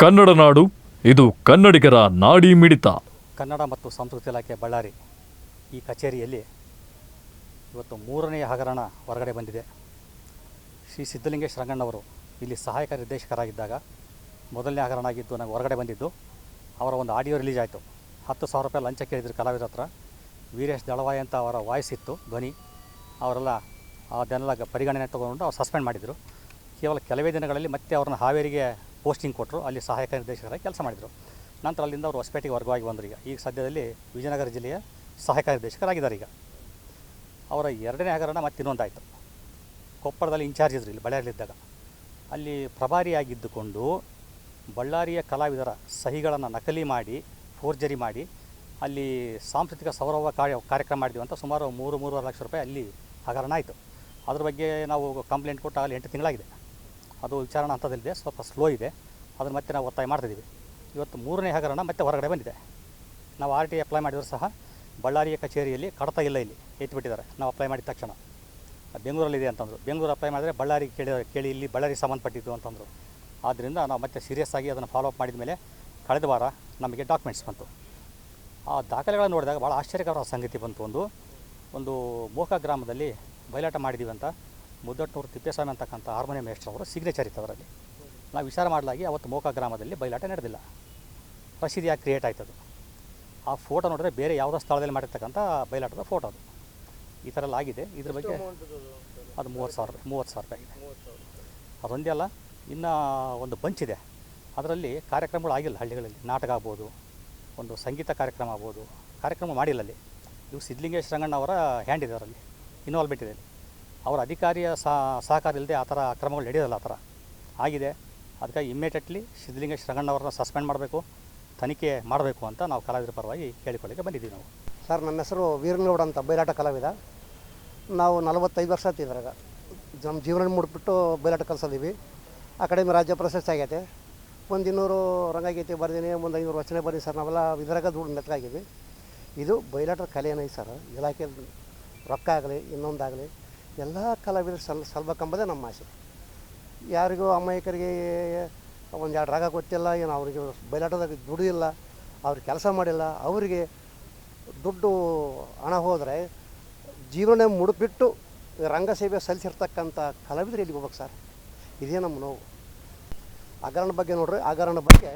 ಕನ್ನಡ ನಾಡು, ಇದು ಕನ್ನಡಿಗರ ನಾಡಿ ಮಿಡಿತ. ಕನ್ನಡ ಮತ್ತು ಸಂಸ್ಕೃತಿ ಇಲಾಖೆ ಬಳ್ಳಾರಿ ಈ ಕಚೇರಿಯಲ್ಲಿ ಇವತ್ತು ಮೂರನೆಯ ಹಗರಣ ಹೊರಗಡೆ ಬಂದಿದೆ. ಶ್ರೀ ಸಿದ್ದಲಿಂಗೇಶ್ ರಂಗಣ್ಣವರು ಇಲ್ಲಿ ಸಹಾಯಕ ನಿರ್ದೇಶಕರಾಗಿದ್ದಾಗ ಮೊದಲನೇ ಹಗರಣ ಆಗಿದ್ದು ನನಗೆ ಹೊರಗಡೆ ಬಂದಿದ್ದು. ಅವರ ಒಂದು ಆಡಿಯೋ ರಿಲೀಸ್ ಆಯಿತು. ಹತ್ತು ಸಾವಿರ ರೂಪಾಯಿ ಲಂಚ ಕೇಳಿದ್ರು ಕಲಾವಿದರ ಹತ್ರ. ವೀರೇಶ್ ದಳವಾಯಿ ಅಂತ ಅವರ ವಾಯ್ಸ್ ಇತ್ತು, ಧ್ವನಿ. ಅವರೆಲ್ಲ ಅದನ್ನೆಲ್ಲ ಪರಿಗಣನೆ ತಗೊಂಡು ಅವ್ರು ಸಸ್ಪೆಂಡ್ ಮಾಡಿದರು. ಕೇವಲ ಕೆಲವೇ ದಿನಗಳಲ್ಲಿ ಮತ್ತೆ ಅವ್ರನ್ನ ಹಾವೇರಿಗೆ ಪೋಸ್ಟಿಂಗ್ ಕೊಟ್ಟರು, ಅಲ್ಲಿ ಸಹಾಯಕ ನಿರ್ದೇಶಕರಾಗಿ ಕೆಲಸ ಮಾಡಿದರು. ನಂತರ ಅಲ್ಲಿಂದ ಅವರು ಹೊಸಪೇಟೆಗೆ ವರ್ಗವಾಗಿ ಬಂದರು ಈಗ. ಈಗ ಸದ್ಯದಲ್ಲಿ ವಿಜಯನಗರ ಜಿಲ್ಲೆಯ ಸಹಾಯಕ ನಿರ್ದೇಶಕರಾಗಿದ್ದಾರೆ ಈಗ. ಅವರ ಎರಡನೇ ಹಗರಣ ಮತ್ತೆ ಇನ್ನೊಂದಾಯಿತು. ಕೊಪ್ಪಳದಲ್ಲಿ ಇನ್ಚಾರ್ಜ್ ಇದ್ರು ಇಲ್ಲಿ ಬಳ್ಳಾರಿಯಲ್ಲಿದ್ದಾಗ ಅಲ್ಲಿ ಪ್ರಭಾರಿಯಾಗಿದ್ದುಕೊಂಡು ಬಳ್ಳಾರಿಯ ಕಲಾವಿದರ ಸಹಿಗಳನ್ನು ನಕಲಿ ಮಾಡಿ, ಫೋರ್ಜರಿ ಮಾಡಿ ಅಲ್ಲಿ ಸಾಂಸ್ಕೃತಿಕ ಸೌರವ ಕಾರ್ಯ, ಕಾರ್ಯಕ್ರಮ ಮಾಡಿದ್ವಿ ಅಂತ ಸುಮಾರು ಮೂರು, ಮೂರುವರೆ ಲಕ್ಷ ರೂಪಾಯಿ ಅಲ್ಲಿ ಹಗರಣ ಆಯಿತು. ಅದ್ರ ಬಗ್ಗೆ ನಾವು ಕಂಪ್ಲೇಂಟ್ ಕೊಟ್ಟು ಆಗಲಿ ಎಂಟು ತಿಂಗಳಾಗಿದೆ. ಅದು ವಿಚಾರಣಾ ಹಂತದಲ್ಲಿದೆ. ಸ್ವಲ್ಪ ಸ್ಲೋ ಇದೆ. ಅದನ್ನು ಮತ್ತೆ ನಾವು ಒತ್ತಾಯ ಮಾಡ್ತಿದ್ದೀವಿ ಇವತ್ತು ಮೂರನೇ ಹಗರಣ ಮತ್ತೆ ಹೊರಗಡೆ ಬಂದಿದೆ. ನಾವು ಆರ್ ಟಿ ಅಪ್ಲೈ ಮಾಡಿದರೂ ಸಹ ಬಳ್ಳಾರಿಯ ಕಚೇರಿಯಲ್ಲಿ ಕಡತ ಇಲ್ಲ ಇಲ್ಲಿ ಎತ್ಬಿಟ್ಟಿದ್ದಾರೆ ನಾವು ಅಪ್ಲೈ ಮಾಡಿದ ತಕ್ಷಣ. ಬೆಂಗಳೂರಲ್ಲಿದೆ ಅಂತಂದರು. ಬೆಂಗಳೂರು ಅಪ್ಲೈ ಮಾಡಿದರೆ ಬಳ್ಳಾರಿಗೆ ಕೇಳಿ ಕೇಳಿ ಇಲ್ಲಿ ಬಳ್ಳಾರಿಗೆ ಸಂಬಂಧಪಟ್ಟಿದ್ದು ಅಂತಂದರು. ಆದ್ದರಿಂದ ನಾವು ಮತ್ತೆ ಸೀರಿಯಸ್ ಆಗಿ ಅದನ್ನು ಫಾಲೋ ಅಪ್ ಮಾಡಿದ ಮೇಲೆ ಕಳೆದ ವಾರ ನಮಗೆ ಡಾಕ್ಯುಮೆಂಟ್ಸ್ ಬಂತು. ಆ ದಾಖಲೆಗಳನ್ನು ನೋಡಿದಾಗ ಭಾಳ ಆಶ್ಚರ್ಯಕರ ಸಂಗತಿ ಬಂತು. ಒಂದು ಒಂದು ಮೋಕ ಗ್ರಾಮದಲ್ಲಿ ಬಯಲಾಟ ಮಾಡಿದ್ದೀವಿ ಅಂತ ಮುದ್ದಟ್ನೂರು ತಿಪ್ಪೇಸ್ವಾಮಿ ಅಂತಕ್ಕಂಥ ಹಾರ್ಮೋನಿಯಂ ಮೇಸ್ಟರ್ ಅವರು ಸಿಗ್ನೇಚರ್ ಇತ್ತು ಅದರಲ್ಲಿ. ನಾವು ವಿಚಾರ ಮಾಡಲಾಗಿ ಅವತ್ತು ಮೋಕ ಗ್ರಾಮದಲ್ಲಿ ಬಯಲಾಟ ನಡೆದಿಲ್ಲ. ರಸೀದಿ ಯಾಕೆ ಕ್ರಿಯೇಟ್ ಆಯ್ತದು. ಆ ಫೋಟೋ ನೋಡಿದ್ರೆ ಬೇರೆ ಯಾವುದೋ ಸ್ಥಳದಲ್ಲಿ ಮಾಡಿರ್ತಕ್ಕಂಥ ಬಯಲಾಟದ ಫೋಟೋ ಅದು. ಈ ಥರ ಎಲ್ಲ ಆಗಿದೆ. ಇದ್ರ ಬಗ್ಗೆ ಅದು ಮೂವತ್ತು ಸಾವಿರ ರೂಪಾಯಿ ಮೂವತ್ತು ಸಾವಿರ ರೂಪಾಯಿ ಆಗಿದೆ. ಅದೊಂದೇ ಅಲ್ಲ ಇನ್ನು ಒಂದು ಬಂಚ್ ಇದೆ. ಅದರಲ್ಲಿ ಕಾರ್ಯಕ್ರಮಗಳು ಆಗಿಲ್ಲ ಹಳ್ಳಿಗಳಲ್ಲಿ. ನಾಟಕ ಆಗ್ಬೋದು ಒಂದು ಸಂಗೀತ ಕಾರ್ಯಕ್ರಮ ಆಗ್ಬೋದು. ಕಾರ್ಯಕ್ರಮ ಮಾಡಿಲ್ಲ ಅಲ್ಲಿ. ಇವು ಸಿದ್ಧಲಿಂಗೇಶ್ ರಂಗಣ್ಣ ಅವರ ಹ್ಯಾಂಡ್ ಇದೆ ಅದರಲ್ಲಿ. ಇನ್ವಾಲ್ವ್ಮೆಂಟ್ ಇದೆ ಅವರ ಅಧಿಕಾರಿಯ ಸಹ- ಸಹಕಾರ ಇಲ್ಲದೆ ಆ ಥರ ಕ್ರಮಗಳು ನಡೆಯೋದಲ್ಲ ಆ ಥರ. ಆಗಿದೆ. ಅದಕ್ಕಾಗಿ ಇಮ್ಮಿಡಿಯೇಟ್ಲಿ ಸಿದ್ಧಲಿಂಗೇಶ್ ರಂಗಣ್ಣವ್ರನ್ನ ಸಸ್ಪೆಂಡ್ ಮಾಡಬೇಕು, ತನಿಖೆ ಮಾಡಬೇಕು ಅಂತ ನಾವು ಕಲಾವಿದರ ಪರವಾಗಿ ಕೇಳಿಕೊಳ್ಳಿಕ್ಕೆ ಬಂದಿದ್ದೀವಿ ನಾವು. ಸರ್, ನನ್ನ ಹೆಸರು ವೀರನಗೌಡ ಅಂತ ಬಯಲಾಟ ಕಲಾವಿದ. ನಾವು ನಲವತ್ತೈದು ವರ್ಷ ಆಯ್ತು ನಮ್ಮ ಜೀವನ ಮುಡ್ಬಿಟ್ಟು ಬಯಲಾಟ ಕಲಿಸಿದ್ದೀವಿ ಅಕಾಡೆಮಿ ರಾಜ್ಯ ಪ್ರಶಸ್ತಿ ಆಗೈತೆ. ಒಂದು ಇನ್ನೂರು ರಂಗಗೀತೆ ಬರ್ದೀನಿ, ಒಂದು ಐನೂರು ವಚನೆ ಬರ್ದೀನಿ ಸರ್. ನಾವೆಲ್ಲ ಇದ್ರಾಗ ದುಡ್ಡು ನೆಟ್ಟಾಗಿದ್ವಿ ಇದು ಬಯಲಾಟ ಕಲೆ ಸರ್. ಇಲಾಖೆ ರೊಕ್ಕ ಆಗಲಿ, ಇನ್ನೊಂದಾಗಲಿ ಎಲ್ಲ ಕಲಾವಿದರು ಸಲ್ ಸಲ್ಬೇಕೆಂಬುದೇ ನಮ್ಮ ಆಸೆ. ಯಾರಿಗೂ ಅಮಾಯಕರಿಗೆ ಒಂದು ಎರಡು ರಾಗ ಗೊತ್ತಿಲ್ಲ, ಏನು ಅವರಿಗೆ ಬಯಲಾಟದಾಗ ದುಡಿದಿಲ್ಲ, ಅವ್ರು ಕೆಲಸ ಮಾಡಿಲ್ಲ, ಅವರಿಗೆ ದುಡ್ಡು ಹಣ ಹೋದರೆ ಜೀವನ ಮುಡುಪಿಟ್ಟು ರಂಗಸೇವೆ ಸಲ್ಲಿಸಿರ್ತಕ್ಕಂಥ ಕಲಾವಿದರು ಇಲ್ಲಿಗೆ ಹೋಗ್ಬೇಕು ಸರ್? ಇದೇ ನಮ್ಮ ನೋವು. ಹಗರಣ ಬಗ್ಗೆ ನೋಡ್ರಿ, ಹಗರಣ ಬಗ್ಗೆ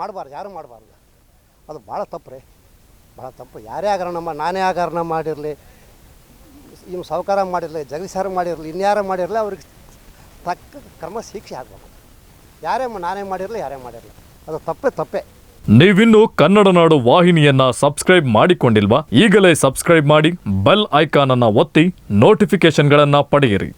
ಮಾಡಬಾರ್ದು, ಯಾರು ಮಾಡಬಾರ್ದು. ಅದು ಭಾಳ ತಪ್ಪು ರೀ. ಭಾಳ ತಪ್ಪು. ಯಾರೇ ಹಗರಣ ನಾನೇ ಹಗರಣ ಮಾಡಿರಲಿ ಇನ್ನು ಸಾವುಕಾರ ಮಾಡಿರಲಿ ಜಗದೀಶಾರ ಮಾಡಿರಲಿ, ಇನ್ಯಾರ ಮಾಡಿರಲಿ, ಅವ್ರಿಗೆ ತಕ್ಕ ಕ್ರಮ ಶಿಕ್ಷೆ ಆಗಬೇಕು. ಯಾರೇ ನಾನೇ ಮಾಡಿರಲಿ, ಯಾರೇ ಮಾಡಿರಲಿ. ಅದು ತಪ್ಪೇ ತಪ್ಪೇ. ನೀವಿನ್ನು ಕನ್ನಡ ನಾಡು ವಾಹಿನಿಯನ್ನ ಸಬ್ಸ್ಕ್ರೈಬ್ ಮಾಡಿಕೊಂಡಿಲ್ವಾ? ಈಗಲೇ ಸಬ್ಸ್ಕ್ರೈಬ್ ಮಾಡಿ, ಬೆಲ್ ಐಕಾನ್ ಅನ್ನ ಒತ್ತಿ ನೋಟಿಫಿಕೇಶನ್ಗಳನ್ನ ಪಡೆಯಿರಿ.